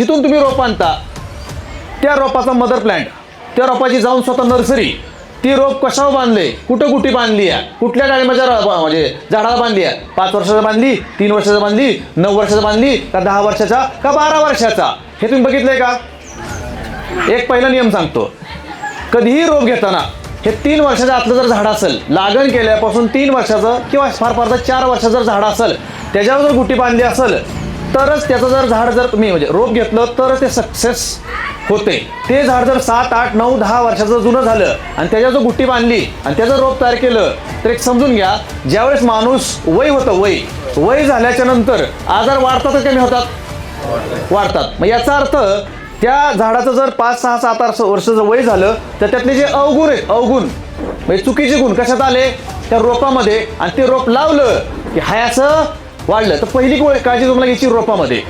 जिथून तुम्ही रोप आणता त्या रोपाचा मदर प्लॅन्ट त्या रोपाची जाऊन स्वतः नर्सरी ती रोप कशावर बांधले कुठं कुठे बांधली आहे कुठल्या डाळिंबाच्या म्हणजे झाडाला बांधली आहे पाच वर्षाचा बांधली तीन वर्षाचा बांधली नऊ वर्षाचा बांधली का दहा वर्षाचा का बारा वर्षाचा? हे तुम्ही बघितलंय का? एक पहिला नियम सांगतो. कधीही रोप घेताना हे तीन वर्षाच्या आतलं जर झाड असेल लागण केल्यापासून तीन वर्षाचं किंवा फार फार तर चार वर्षाचं जर झाड असेल त्याच्यावर जर गुटी बांधली असेल तरच त्याचं जर झाड जर तुम्ही म्हणजे रोप घेतलं तर ते सक्सेस होते. ते झाड जर सात आठ नऊ दहा वर्षाचं जुनं झालं आणि त्याच्यावर जो गुट्टी बांधली आणि त्याचं रोप तयार केलं तर एक समजून घ्या ज्यावेळेस माणूस वय होतं वय वय झाल्याच्यानंतर आजार वाढतात कमी होतात? वाढतात. मग याचा अर्थ त्या झाडाचं जर पाच सहा सात आठ वर्षाचं वय झालं तर त्यातले जे अवगुण आहेत अवगुण म्हणजे चुकीचे गुण कशात आले? त्या रोपामध्ये. आणि ते रोप लावलं की हाय असं वाढलं. तर पहिली काळजी तुम्हाला घ्यायची रोपामध्ये.